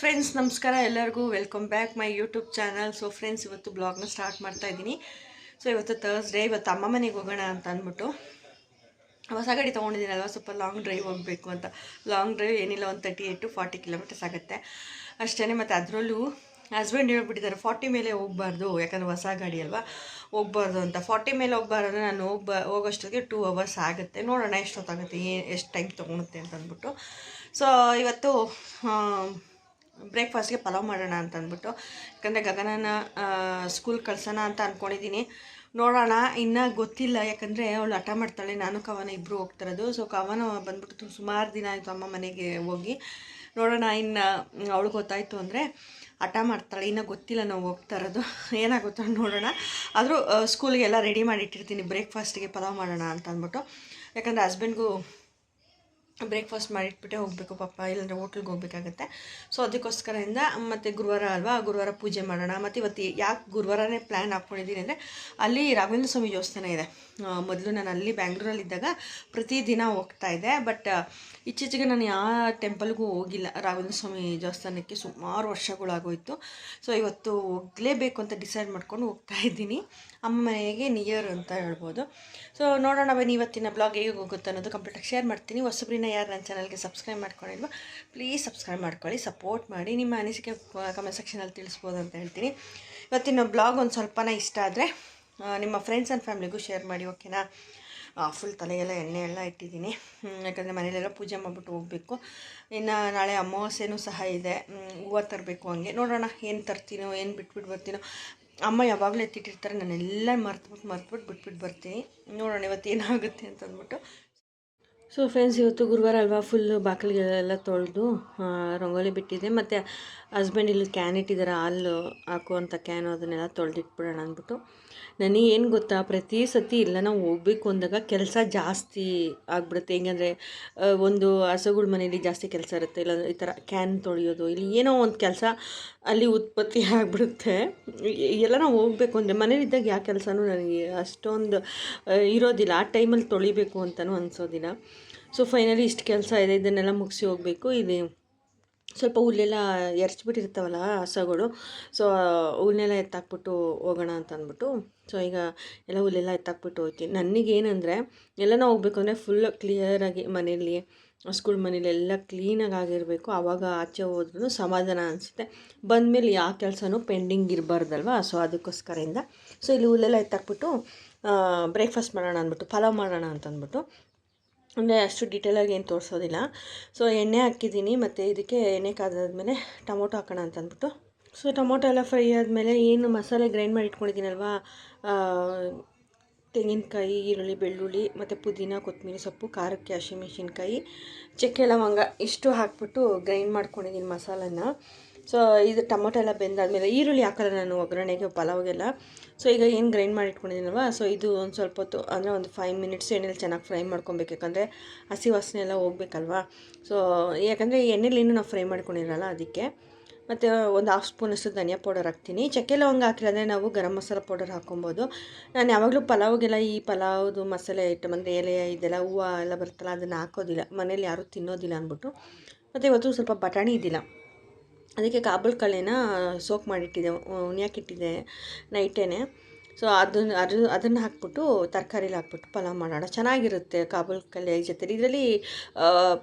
Friends ನಮಸ್ಕಾರ ಎಲ್ಲರಿಗೂ. Welcome back my YouTube channel so friends ಇವತ್ತು ಬ್ಲಾಗ್ನ ಸ್ಟಾರ್ಟ್ ಮಾಡ್ತಾ ಇದ್ದೀನಿ. ಸೊ ಇವತ್ತು ತರ್ಸ್ಡೇ ಇವತ್ತು ಅಮ್ಮ ಮನೆಗೆ ಹೋಗೋಣ ಅಂತ ಅಂದ್ಬಿಟ್ಟು. ಹೊಸ ಗಾಡಿ ತೊಗೊಂಡಿದ್ದೀನಲ್ವ? ಸ್ವಲ್ಪ ಲಾಂಗ್ ಡ್ರೈವ್ ಹೋಗಬೇಕು ಅಂತ. ಲಾಂಗ್ ಡ್ರೈವ್ ಏನಿಲ್ಲ, ಒಂದು thirty eight to forty kilometres ಆಗುತ್ತೆ. ಅಷ್ಟೇ ಮತ್ತು ಅದರಲ್ಲೂ ಹಸ್ಬೆಂಡ್ ಹೇಳ್ಬಿಟ್ಟಿದ್ದಾರೆ ಫಾರ್ಟಿ ಮೇಲೆ ಹೋಗಬಾರ್ದು. ಯಾಕಂದರೆ ಹೊಸ ಗಾಡಿ ಅಲ್ವಾ? ಹೋಗ್ಬಾರ್ದು ಅಂತ. ಫಾರ್ಟಿ ಮೇಲೆ ಹೋಗ್ಬಾರ್ದು ನಾನು ಹೋಗ್ಬ, ಹೋಗೋಷ್ಟೊತ್ತಿಗೆ ಟೂ ಅವರ್ಸ್ ಆಗುತ್ತೆ. ನೋಡೋಣ ಎಷ್ಟೊತ್ತಾಗುತ್ತೆ ಏನು ಎಷ್ಟು ಟೈಮ್ ತೊಗೊಳುತ್ತೆ ಅಂತ ಅಂದ್ಬಿಟ್ಟು. ಸೊ ಇವತ್ತು ಬ್ರೇಕ್ಫಾಸ್ಟ್ಗೆ ಪಲಾವ್ ಮಾಡೋಣ ಅಂತ ಅಂದ್ಬಿಟ್ಟು. ಯಾಕಂದರೆ ಗಗನನ ಸ್ಕೂಲ್ ಕಳ್ಸೋಣ ಅಂತ ಅಂದ್ಕೊಂಡಿದ್ದೀನಿ ನೋಡೋಣ, ಇನ್ನೂ ಗೊತ್ತಿಲ್ಲ. ಯಾಕಂದರೆ ಅವಳು ಹಠ ಮಾಡ್ತಾಳೆ. ನಾನು ಕವನ ಇಬ್ಬರು ಹೋಗ್ತಿರೋದು ಸೊ ಕವನ ಬಂದ್ಬಿಟ್ಟು ಸುಮಾರು ದಿನ ಆಯಿತು ಅಮ್ಮ ಮನೆಗೆ ಹೋಗಿ. ನೋಡೋಣ, ಇನ್ನು ಅವಳು ಗೊತ್ತಾಯಿತು ಅಂದರೆ ಹಠ ಮಾಡ್ತಾಳೆ. ಇನ್ನೂ ಗೊತ್ತಿಲ್ಲ ನಾವು ಹೋಗ್ತಾ ಇರೋದು. ಏನಾಗುತ್ತೋ ನೋಡೋಣ. ಆದರೂ ಸ್ಕೂಲಿಗೆಲ್ಲ ರೆಡಿ ಮಾಡಿಟ್ಟಿರ್ತೀನಿ. ಬ್ರೇಕ್ಫಾಸ್ಟಿಗೆ ಪಲಾವ್ ಮಾಡೋಣ ಅಂತ ಅಂದ್ಬಿಟ್ಟು. ಯಾಕಂದರೆ ಹಸ್ಬೆಂಡ್ಗೂ ಬ್ರೇಕ್ಫಾಸ್ಟ್ ಮಾಡಿಟ್ಬಿಟ್ಟೆ ಹೋಗಬೇಕು ಪಾಪ, ಇಲ್ಲಾಂದರೆ ಹೋಟ್ಲಿಗೆ ಹೋಗಬೇಕಾಗತ್ತೆ. ಸೊ ಅದಕ್ಕೋಸ್ಕರದಿಂದ ಮತ್ತು ಗುರುವಾರ ಅಲ್ವಾ, ಗುರುವಾರ ಪೂಜೆ ಮಾಡೋಣ. ಮತ್ತು ಇವತ್ತು ಯಾಕೆ ಗುರುವಾರನೇ ಪ್ಲ್ಯಾನ್ ಹಾಕ್ಕೊಂಡಿದ್ದೀನಿ ಅಂದರೆ, ಅಲ್ಲಿ ರಾಘವೇಂದ್ರ ಸ್ವಾಮಿ ದೇವಸ್ಥಾನ ಇದೆ. ಮೊದಲು ನಾನು ಅಲ್ಲಿ ಬ್ಯಾಂಗ್ಳೂರಲ್ಲಿದ್ದಾಗ ಪ್ರತಿದಿನ ಹೋಗ್ತಾ ಇದ್ದೆ. ಬಟ್ ಇತ್ತೀಚೆಗೆ ನಾನು ಯಾವ ಟೆಂಪಲ್ಗೂ ಹೋಗಿಲ್ಲ. ರಾಘವೇಂದ್ರ ಸ್ವಾಮಿ ದೇವಸ್ಥಾನಕ್ಕೆ ಸುಮಾರು ವರ್ಷಗಳಾಗೋಯಿತು. ಸೊ ಇವತ್ತು ಹೋಗಲೇಬೇಕು ಅಂತ ಡಿಸೈಡ್ ಮಾಡ್ಕೊಂಡು ಹೋಗ್ತಾ ಇದ್ದೀನಿ. ಅಮ್ಮ ಮನೆಗೆ ನಿಯರ್ ಅಂತ ಹೇಳ್ಬೋದು. ಸೊ ನೋಡೋಣ ಬನ್ನಿ ಇವತ್ತಿನ ಬ್ಲಾಗ್ ಹೇಗೆ ಹೋಗುತ್ತೆ ಅನ್ನೋದು ಕಂಪ್ಲೀಟಾಗಿ ಶೇರ್ ಮಾಡ್ತೀನಿ. ಹೊಸಬ್ರಿನ ಯಾರು ನನ್ನ ಚಾನಲ್ಗೆ ಸಬ್ಸ್ಕ್ರೈಬ್ ಮಾಡ್ಕೊಂಡಿಲ್ವ ಪ್ಲೀಸ್ ಸಬ್ಸ್ಕ್ರೈಬ್ ಮಾಡ್ಕೊಳ್ಳಿ ಸಪೋರ್ಟ್ ಮಾಡಿ, ನಿಮ್ಮ ಅನಿಸಿಕೆ ಕಮೆಂಟ್ ಸೆಕ್ಷನಲ್ಲಿ ತಿಳಿಸ್ಬೋದು ಅಂತ ಹೇಳ್ತೀನಿ. ಇವತ್ತಿನ ಬ್ಲಾಗ್ ಒಂದು ಸ್ವಲ್ಪನ ಇಷ್ಟ ಆದರೆ ನಿಮ್ಮ ಫ್ರೆಂಡ್ಸ್ ಆ್ಯಂಡ್ ಫ್ಯಾಮಿಲಿಗೂ ಶೇರ್ ಮಾಡಿ ಓಕೆನಾ ಫುಲ್ ತಲೆಯೆಲ್ಲ ಎಣ್ಣೆ ಎಲ್ಲ ಇಟ್ಟಿದ್ದೀನಿ. ಯಾಕಂದರೆ ಮನೇಲೆಲ್ಲ ಪೂಜೆ ಮಾಡಿಬಿಟ್ಟು ಹೋಗಬೇಕು. ಇನ್ನು ನಾಳೆ ಅಮಾವಾಸ್ಯೆನೂ ಸಹ ಇದೆ. ಹೂವು ತರಬೇಕು ಹಂಗೆ. ನೋಡೋಣ ಏನು ತರ್ತೀನೋ, ಏನು ಬಿಟ್ಬಿಟ್ಟು ಬರ್ತೀನೋ. ಅಮ್ಮ ಯಾವಾಗಲೂ ಎತ್ತಿಟ್ಟಿರ್ತಾರೆ ನಾನೆಲ್ಲ ಮರ್ತ್ಬಿಟ್ಟು ಮರ್ತ್ಬಿಟ್ಟು ಬಿಟ್ಬಿಟ್ಟು ಬರ್ತೀನಿ. ನೋಡೋಣ ಇವತ್ತು ಏನಾಗುತ್ತೆ ಅಂತ ಅಂದ್ಬಿಟ್ಟು ಸೊ ಫ್ರೆಂಡ್ಸ್ ಇವತ್ತು ಗುರುವಾರ ಅಲ್ವಾ? ಫುಲ್ಲು ಬಾಗಿಲಿಗೆಲ್ಲ ತೊಳೆದು ರಂಗೋಲಿ ಬಿಟ್ಟಿದೆ ಮತ್ತು ಹಸ್ಬೆಂಡ್ ಇಲ್ಲಿ ಕ್ಯಾನ್ ಇಟ್ಟಿದ್ದಾರೆ ಹಾಲು ಹಾಕುವಂಥ ಕ್ಯಾನು ಅದನ್ನೆಲ್ಲ ತೊಳೆದಿಟ್ಬಿಡೋಣ ಅಂದ್ಬಿಟ್ಟು. ನನಗೆ ಏನು ಗೊತ್ತಾ? ಪ್ರತಿ ಸತಿ ಇಲ್ಲ, ನಾವು ಹೋಗ್ಬೇಕು ಅಂದಾಗ ಕೆಲಸ ಜಾಸ್ತಿ ಆಗ್ಬಿಡುತ್ತೆ. ಹೆಂಗಂದರೆ ಒಂದು ಹಸುಗಳ ಮನೇಲಿ ಜಾಸ್ತಿ ಕೆಲಸ ಇರುತ್ತೆ. ಇಲ್ಲ, ಈ ಥರ ಕ್ಯಾನ್ ತೊಳೆಯೋದು, ಇಲ್ಲಿ ಏನೋ ಒಂದು ಕೆಲಸ ಅಲ್ಲಿ ಉತ್ಪತ್ತಿ ಆಗಿಬಿಡುತ್ತೆ. ಎಲ್ಲ ನಾವು ಹೋಗ್ಬೇಕು ಅಂದರೆ ಮನೇಲಿದ್ದಾಗ ಯಾವ ಕೆಲಸನೂ ನನಗೆ ಅಷ್ಟೊಂದು ಇರೋದಿಲ್ಲ. ಆ ಟೈಮಲ್ಲಿ ತೊಳಿಬೇಕು ಅಂತಲೂ ಅನಿಸೋದಿಲ್ಲ. ಸೊ ಫೈನಲಿ ಇಷ್ಟು ಕೆಲಸ ಇದೆ. ಇದನ್ನೆಲ್ಲ ಮುಗಿಸಿ ಹೋಗಬೇಕು. ಇದು ಸ್ವಲ್ಪ ಹುಲ್ಲೆಲ್ಲ ಎರ್ಚ್ಬಿಟ್ಟಿರ್ತಾವಲ್ಲ ಹಸಗಳು. ಸೊ ಹುಲ್ಲೆಲ್ಲ ಎತ್ತಾಕ್ಬಿಟ್ಟು ಹೋಗೋಣ ಅಂತ ಅಂದ್ಬಿಟ್ಟು ಸೊ ಈಗ ಎಲ್ಲ ಹುಲ್ಲೆಲ್ಲ ಎತ್ತಾಕ್ಬಿಟ್ಟು ಹೋಗ್ತೀನಿ. ನನಗೇನಂದರೆ ಎಲ್ಲನೂ ಹೋಗ್ಬೇಕು ಅಂದರೆ ಫುಲ್ ಕ್ಲಿಯರಾಗಿ ಮನೆಯಲ್ಲಿ ಸ್ಕೂಲ್ ಮನೇಲಿ ಎಲ್ಲ ಕ್ಲೀನಾಗಿ ಆಗಿರಬೇಕು. ಆವಾಗ ಆಚೆ ಹೋದ್ರೂ ಸಮಾಧಾನ ಅನಿಸುತ್ತೆ. ಬಂದಮೇಲೆ ಯಾವ ಕೆಲಸನೂ ಪೆಂಡಿಂಗ್ ಇರಬಾರ್ದಲ್ವ? ಸೊ ಅದಕ್ಕೋಸ್ಕರದಿಂದ ಸೊ ಇಲ್ಲಿ ಹುಲ್ಲೆಲ್ಲ ಎತ್ತಾಕ್ಬಿಟ್ಟು ಬ್ರೇಕ್ಫಾಸ್ಟ್ ಮಾಡೋಣ ಅಂದ್ಬಿಟ್ಟು, ಪಲಾವ್ ಮಾಡೋಣ ಅಂತ ಅಂದ್ಬಿಟ್ಟು ಅಂದರೆ ಅಷ್ಟು ಡೀಟೇಲಾಗಿ ಏನು ತೋರಿಸೋದಿಲ್ಲ. ಸೊ ಎಣ್ಣೆ ಹಾಕಿದ್ದೀನಿ ಮತ್ತು ಇದಕ್ಕೆ ಎಣ್ಣೆ ಕಾದಾದ್ಮೇಲೆ ಟೊಮೊಟೊ ಹಾಕೋಣ ಅಂತ ಅಂದ್ಬಿಟ್ಟು. ಸೊ ಟೊಮೊಟೊ ಎಲ್ಲ ಫ್ರೈ ಆದಮೇಲೆ ಏನು ಮಸಾಲೆ ಗ್ರೈಂಡ್ ಮಾಡಿ ಇಟ್ಕೊಂಡಿದ್ದೀನಲ್ವಾ? ತೆಂಗಿನಕಾಯಿ, ಈರುಳ್ಳಿ, ಬೆಳ್ಳುಳ್ಳಿ ಮತ್ತು ಪುದೀನ, ಕೊತ್ತಂಬರಿ ಸೊಪ್ಪು, ಖಾರಕ್ಕೆ ಹಸಿಮೆಣ್ಸಿನ್ಕಾಯಿ ಚಕ್ಕೆ ಲವಂಗ ಇಷ್ಟು ಹಾಕ್ಬಿಟ್ಟು ಗ್ರೈಂಡ್ ಮಾಡ್ಕೊಂಡಿದ್ದೀನಿ ಮಸಾಲನ ಸೊ ಇದು ಟೊಮೊಟೊ ಎಲ್ಲ ಬೆಂದಾದಮೇಲೆ ಈರುಳ್ಳಿ ಹಾಕಲ್ಲ ನಾನು ಒಗ್ಗರಣೆಗೆ, ಪಲಾವ್ಗೆಲ್ಲ. ಸೊ ಈಗ ಏನು ಗ್ರೈಂಡ್ ಮಾಡಿ ಇಟ್ಕೊಂಡಿದ್ದೀನಲ್ವ? ಸೊ ಇದು ಒಂದು ಸ್ವಲ್ಪ ಹೊತ್ತು, ಅಂದರೆ ಒಂದು ಫೈವ್ ಮಿನಿಟ್ಸ್ ಎಣ್ಣೆಲಿ ಚೆನ್ನಾಗಿ ಫ್ರೈ ಮಾಡ್ಕೊಬೇಕು. ಯಾಕಂದರೆ ಹಸಿ ವಾಸನೆ ಎಲ್ಲ ಹೋಗ್ಬೇಕಲ್ವಾ? ಸೊ ಯಾಕಂದರೆ ಎಣ್ಣೆಲಿ ಇನ್ನೂ ನಾವು ಫ್ರೈ ಮಾಡ್ಕೊಂಡಿರಲ್ಲ ಅದಕ್ಕೆ. ಮತ್ತು ಒಂದು ಹಾಫ್ ಸ್ಪೂನಷ್ಟು ಧನಿಯಾ ಪೌಡರ್ ಹಾಕ್ತೀನಿ. ಚಕ್ಕೆ ಲವಂಗ ಹಾಕಿರಂದ್ರೆ ನಾವು ಗರಂ ಮಸಾಲ ಪೌಡರ್ ಹಾಕೊಬೋದು ನಾನು ಯಾವಾಗಲೂ ಪಲಾವ್ಗೆಲ್ಲ ಈ ಪಲಾವ್ದು ಮಸಾಲೆ ಐಟಮ್ ಅಂದರೆ ಎಲೆ, ಇದೆಲ್ಲ ಹೂವು ಎಲ್ಲ ಬರುತ್ತಲ್ಲ, ಅದನ್ನು ಹಾಕೋದಿಲ್ಲ. ಮನೇಲಿ ಯಾರೂ ತಿನ್ನೋದಿಲ್ಲ ಅಂದ್ಬಿಟ್ಟು. ಮತ್ತು ಇವತ್ತು ಸ್ವಲ್ಪ ಬಟಾಣಿ ಇದ್ದಿಲ್ಲ. ಅದಕ್ಕೆ ಕಾಬೂಲ್ ಕಳೆನ ಸೋಕ್ ಮಾಡಿಟ್ಟಿದ್ದೆ ಉಣಿಯಾಕಿಟ್ಟಿದ್ದೆ ನೈಟೇನೆ ಸೊ ಅದನ್ನು, ಅದು, ಅದನ್ನು ಹಾಕ್ಬಿಟ್ಟು ತರಕಾರಿಲಿ ಹಾಕ್ಬಿಟ್ಟು ಪಲಾವ್ ಮಾಡೋಣ. ಚೆನ್ನಾಗಿರುತ್ತೆ ಕಾಬೂಲ್ ಕಲೆ ಜೊತೆ ಇದರಲ್ಲಿ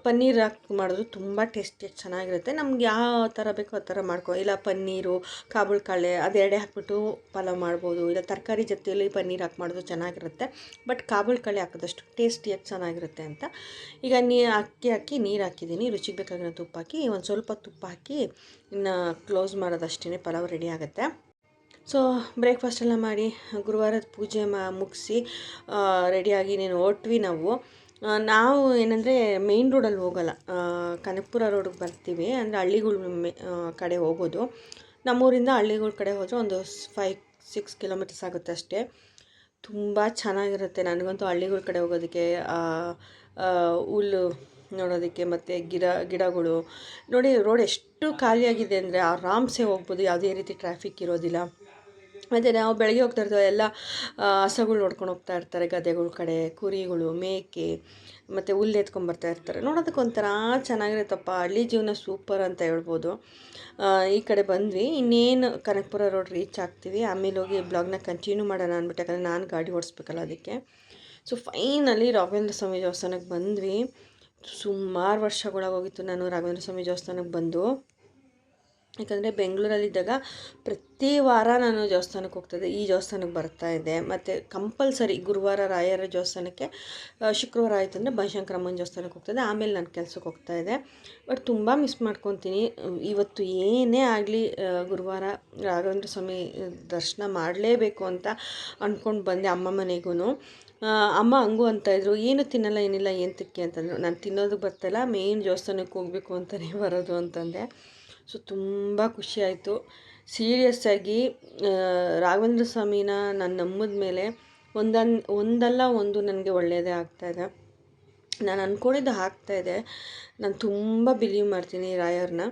ಪನ್ನೀರ್ ಹಾಕಿ ಮಾಡೋದು ತುಂಬ ಟೇಸ್ಟಿ, ಚೆನ್ನಾಗಿರುತ್ತೆ. ನಮ್ಗೆ ಯಾವ ಥರ ಬೇಕೋ ಆ ಥರ ಮಾಡ್ಕೊ, ಇಲ್ಲ ಪನ್ನೀರು, ಕಾಬೂಲ್ ಕಳೆ ಅದೆರಡೇ ಹಾಕ್ಬಿಟ್ಟು ಪಲಾವ್ ಮಾಡ್ಬೋದು. ಇಲ್ಲ ತರಕಾರಿ ಜೊತೆಯಲ್ಲಿ ಪನ್ನೀರ್ ಹಾಕಿ ಮಾಡೋದು ಚೆನ್ನಾಗಿರುತ್ತೆ. ಬಟ್ ಕಾಬೂಲ್ ಕಳೆ ಹಾಕಿದಷ್ಟು ಟೇಸ್ಟಿಯಾಗಿ ಚೆನ್ನಾಗಿರುತ್ತೆ ಅಂತ. ಈಗ ನೀ, ಅಕ್ಕಿ ಹಾಕಿ, ನೀರು ಹಾಕಿದ್ದೀನಿ. ರುಚಿಗೆ ಬೇಕಾಗಿರೋ ತುಪ್ಪ ಹಾಕಿ, ಒಂದು ಸ್ವಲ್ಪ ತುಪ್ಪ ಹಾಕಿ, ಇನ್ನು ಕ್ಲೋಸ್ ಮಾಡೋದಷ್ಟೇ ಪಲಾವ್ ರೆಡಿ ಆಗುತ್ತೆ. ಸೊ ಬ್ರೇಕ್ಫಾಸ್ಟ್ ಎಲ್ಲ ಮಾಡಿ ಗುರುವಾರದ ಪೂಜೆ ಮಾ, ಮುಗಿಸಿ ರೆಡಿಯಾಗಿ ನೀನು ಹೊಟ್ವಿ ನಾವು. ನಾವು ಏನಂದರೆ ಮೇಯ್ನ್ ರೋಡಲ್ಲಿ ಹೋಗಲ್ಲ. ಕನಕಪುರ ರೋಡಿಗೆ ಬರ್ತೀವಿ. ಅಂದರೆ ಹಳ್ಳಿಗಳ ಕಡೆ ಹೋಗೋದು. ನಮ್ಮೂರಿಂದ ಹಳ್ಳಿಗಳ ಕಡೆ ಹೋದರೆ ಒಂದು ಫೈವ್ ಸಿಕ್ಸ್ ಕಿಲೋಮೀಟರ್ಸ್ ಆಗುತ್ತೆ ಅಷ್ಟೇ. ತುಂಬ ಚೆನ್ನಾಗಿರುತ್ತೆ. ನನಗಂತೂ ಹಳ್ಳಿಗಳ ಕಡೆ ಹೋಗೋದಕ್ಕೆ ಹುಲ್ಲು ನೋಡೋದಕ್ಕೆ ಮತ್ತು ಗಿಡ, ಗಿಡಗಳು. ನೋಡಿ ರೋಡ್ ಎಷ್ಟು ಖಾಲಿಯಾಗಿದೆ ಅಂದರೆ ಆರಾಮ್ಸೆ ಹೋಗ್ಬೋದು. ಯಾವುದೇ ರೀತಿ ಟ್ರಾಫಿಕ್ ಇರೋದಿಲ್ಲ. ಮತ್ತು ನಾವು ಬೆಳಗ್ಗೆ ಹೋಗ್ತಾ ಇರ್ತೇವೆ, ಎಲ್ಲ ಹಸುಗಳು ಹಸಗಳು ನೋಡ್ಕೊಂಡು ಹೋಗ್ತಾ ಇರ್ತಾರೆ, ಗದ್ದೆಗಳ ಕಡೆ, ಕುರಿಗಳು, ಮೇಕೆ, ಮತ್ತು ಹುಲ್ಲು ಎತ್ಕೊಂಬರ್ತಾ ಇರ್ತಾರೆ. ನೋಡೋದಕ್ಕೆ ಒಂಥರ ಚೆನ್ನಾಗಿರುತ್ತಪ್ಪ, ಹಳ್ಳಿ ಜೀವನ ಸೂಪರ್ ಅಂತ ಹೇಳ್ಬೋದು. ಈ ಕಡೆ ಬಂದ್ವಿ. ಇನ್ನೇನು ಕನಕಪುರ ರೋಡ್ ರೀಚ್ ಆಗ್ತೀವಿ. ಆಮೇಲೆ ಹೋಗಿ ಬ್ಲಾಗ್ನ ಕಂಟಿನ್ಯೂ ಮಾಡೋಣ ಅಂದ್ಬಿಟ್ಟು, ಯಾಕಂದರೆ ನಾನು ಗಾಡಿ ಓಡಿಸ್ಬೇಕಲ್ಲ ಅದಕ್ಕೆ. ಸೊ ಫೈನಲಿ ರಾಘವೇಂದ್ರ ಸ್ವಾಮಿ ದೇವಸ್ಥಾನಕ್ಕೆ ಬಂದ್ವಿ. ಸುಮಾರು ವರ್ಷಗಳಾಗೋಗಿತ್ತು ನಾನು ರಾಘವೇಂದ್ರ ಸ್ವಾಮಿ ದೇವಸ್ಥಾನಕ್ಕೆ ಬಂದು. ಯಾಕಂದರೆ ಬೆಂಗಳೂರಲ್ಲಿದ್ದಾಗ ಪ್ರತಿ ವಾರ ನಾನು ದೇವಸ್ಥಾನಕ್ಕೆ ಹೋಗ್ತಾಯಿದ್ದೆ ಈ ದೇವಸ್ಥಾನಕ್ಕೆ ಬರ್ತಾ ಇದ್ದೆ. ಮತ್ತು ಕಂಪಲ್ಸರಿ ಗುರುವಾರ ರಾಯರ ದೇವಸ್ಥಾನಕ್ಕೆ ಶುಕ್ರವಾರ ಆಯಿತು ಅಂದರೆ ಬನಶಂಕರಮ್ಮನ ದೇವಸ್ಥಾನಕ್ಕೆ ಹೋಗ್ತಾಯಿದ್ದೆ ಆಮೇಲೆ ನಾನು ಕೆಲಸಕ್ಕೆ ಹೋಗ್ತಾಯಿದ್ದೆ ಬಟ್ ತುಂಬ ಮಿಸ್ ಮಾಡ್ಕೊತೀನಿ. ಇವತ್ತು ಏನೇ ಆಗಲಿ ಗುರುವಾರ ರಾಘವೇಂದ್ರ ಸ್ವಾಮಿ ದರ್ಶನ ಮಾಡಲೇಬೇಕು ಅಂತ ಅಂದ್ಕೊಂಡು ಬಂದೆ ಅಮ್ಮ ಮನೆಗೂ. ಅಮ್ಮ ಹಂಗೂ ಅಂತ ಇದ್ರು. ಏನು ತಿನ್ನಲ್ಲ, ಏನಿಲ್ಲ, ಏನು ತಿಕ್ಕಿ ಅಂತಂದರು. ನಾನು ತಿನ್ನೋದಕ್ಕೆ ಬರ್ತಲ್ಲ ಮೇಯ್ನ್ ದೇವಸ್ಥಾನಕ್ಕೆ ಹೋಗಬೇಕು ಅಂತಲೇ ಬರೋದು ಅಂತಂದೆ. ಸೊ ತುಂಬ ಖುಷಿಯಾಯಿತು ಸೀರಿಯಸ್ಸಾಗಿ ರಾಘವೇಂದ್ರ ಸ್ವಾಮಿನ ನಾನು ನಂಬಿದ ಮೇಲೆ ಒಂದನ್, ಒಂದಲ್ಲ ಒಂದು ನನಗೆ ಒಳ್ಳೆಯದೇ ಆಗ್ತಾಯಿದೆ ನಾನು ಅಂದ್ಕೊಂಡಿದ್ದು ಆಗ್ತಾಯಿದೆ ನಾನು ತುಂಬ ಬಿಲೀವ್ ಮಾಡ್ತೀನಿ ರಾಯರ್ನ.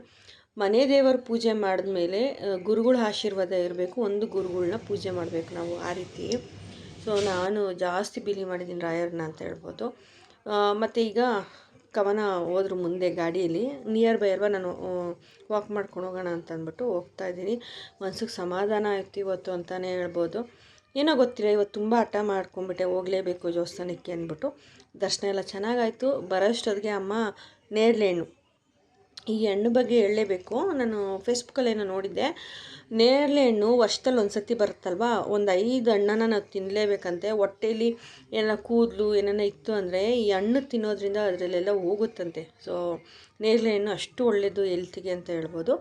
ಮನೆ ದೇವರ ಪೂಜೆ ಮಾಡಿದ ಮೇಲೆ ಗುರುಗಳ ಆಶೀರ್ವಾದ ಇರಬೇಕು, ಒಂದು ಗುರುಗಳನ್ನ ಪೂಜೆ ಮಾಡಬೇಕು ನಾವು ಆ ರೀತಿ. ಸೊ ನಾನು ಜಾಸ್ತಿ ಬಿಲೀವ್ ಮಾಡಿದ್ದೀನಿ ರಾಯರ್ನ ಅಂತ ಹೇಳ್ಬೋದು. ಮತ್ತು ಈಗ ಕವನ ಹೋದ್ರು ಮುಂದೆ ಗಾಡಿಯಲ್ಲಿ. ನಿಯರ್ ಬೈ ಅಲ್ವಾ ನಾನು ವಾಕ್ ಮಾಡ್ಕೊಂಡು ಹೋಗೋಣ ಅಂತ ಅಂದ್ಬಿಟ್ಟು ಹೋಗ್ತಾ ಇದ್ದೀನಿ. ಮನ್ಸಿಗೆ ಸಮಾಧಾನ ಆಯ್ತು ಇವತ್ತು ಅಂತಲೇ ಹೇಳ್ಬೋದು. ಏನೋ ಗೊತ್ತಿಲ್ಲ, ಇವತ್ತು ತುಂಬ ಹಠ ಮಾಡ್ಕೊಂಬಿಟ್ಟೆ ಹೋಗಲೇಬೇಕು ದೇವಸ್ಥಾನಕ್ಕೆ ಅಂದ್ಬಿಟ್ಟು. ದರ್ಶನ ಎಲ್ಲ ಚೆನ್ನಾಗಾಯಿತು. ಬರೋಷ್ಟೊತ್ತಿಗೆ ಅಮ್ಮ, ನೇರಳೆ ಹಣ್ಣು. ಈ ಹಣ್ಣು ಬಗ್ಗೆ ಹೇಳಲೇಬೇಕು. ನಾನು ಫೇಸ್ಬುಕ್ಕಲ್ಲಿ ಏನೋ ನೋಡಿದ್ದೆ. ನೇರಳೆ ಹಣ್ಣು ವರ್ಷದಲ್ಲಿ ಒಂದು ಸತಿ ಬರುತ್ತಲ್ವಾ? ಒಂದು ಐದು ಹಣ್ಣನ್ನು ನಾವು ತಿನ್ನಲೇಬೇಕಂತೆ ಹೊಟ್ಟೆಯಲ್ಲಿ ಏನಾರ ಕೂದಲು ಏನಾರ ಇತ್ತು ಅಂದರೆ ಈ ಹಣ್ಣು ತಿನ್ನೋದ್ರಿಂದ ಅದರಲ್ಲೆಲ್ಲ ಹೋಗುತ್ತಂತೆ. ಸೊ ನೇರಳೆ ಹಣ್ಣು ಅಷ್ಟು ಒಳ್ಳೆಯದು ಹೆಲ್ತಿಗೆ ಅಂತ ಹೇಳ್ಬೋದು.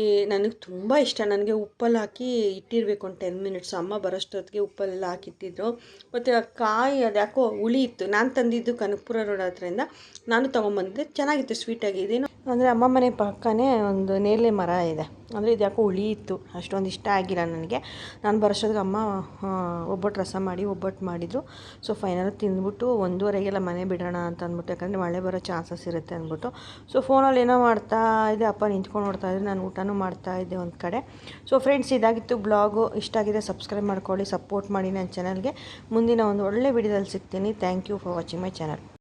ಈ ನನಗೆ ತುಂಬ ಇಷ್ಟ. ನನಗೆ ಉಪ್ಪಲ್ಲಿ ಹಾಕಿ ಇಟ್ಟಿರಬೇಕು ಒಂದು ಟೆನ್ ಮಿನಿಟ್ಸ್ ಅಮ್ಮ ಬರೋಷ್ಟೊತ್ತಿಗೆ ಉಪ್ಪಲ್ಲೆಲ್ಲ ಹಾಕಿಟ್ಟಿದ್ರು. ಮತ್ತು ಕಾಯಿ ಅದು ಯಾಕೋ ಹುಳಿ ಇತ್ತು. ನಾನು ತಂದಿದ್ದು ಕನಕಪುರ ರೋಡ್ ಹತ್ರಿಂದ ನಾನು ತೊಗೊಂಬಂದಿದ್ದೆ. ಚೆನ್ನಾಗಿತ್ತು ಸ್ವೀಟಾಗಿ ಇದೇನು ಅಂದರೆ ಅಮ್ಮ ಮನೆ ಪಕ್ಕನೇ ಒಂದು ನೇರಳೆ ಮರ ಇದೆ. ಅಂದರೆ ಇದು ಯಾಕೋ ಹುಳಿ ಇತ್ತು ಅಷ್ಟೊಂದು ಇಷ್ಟ ಆಗಿಲ್ಲ ನನಗೆ. ನಾನು ಬರೋಷ್ಟೊತ್ತಿಗೆ ಅಮ್ಮ ಒಬ್ಬಟ್ಟು ರಸ ಮಾಡಿ ಒಬ್ಬಟ್ಟು ಮಾಡಿದರು. ಸೊ ಫೈನಲ್ ತಿಂದ್ಬಿಟ್ಟು ಒಂದೂವರೆಗೆಲ್ಲ ಮನೆ ಬಿಡೋಣ ಅಂತ ಅಂದ್ಬಿಟ್ಟು, ಯಾಕಂದರೆ ಮಳೆ ಬರೋ ಚಾನ್ಸಸ್ ಇರುತ್ತೆ ಅಂದ್ಬಿಟ್ಟು. ಸೊ ಫೋನಲ್ಲಿ ಏನೋ ಮಾಡ್ತಾ ಇದೆ ಅಪ್ಪ ನಿಂತ್ಕೊಂಡು ನೋಡ್ತಾ ಇದ್ದರೆ ನಾನು ಊಟನೂ ಮಾಡ್ತಾ ಇದ್ದೆ ಒಂದು ಕಡೆ. ಸೊ ಫ್ರೆಂಡ್ಸ್ ಇದಾಗಿತ್ತು ಬ್ಲಾಗು. ಇಷ್ಟ ಆಗಿದೆ ಸಬ್ಸ್ಕ್ರೈಬ್ ಮಾಡ್ಕೊಳ್ಳಿ ಸಪೋರ್ಟ್ ಮಾಡಿ ನನ್ನ ಚಾನಲ್ಗೆ ಮುಂದಿನ ಒಂದು ಒಳ್ಳೆ ವಿಡಿಯೋದಲ್ಲಿ ಸಿಗ್ತೀನಿ. Thank you for watching my channel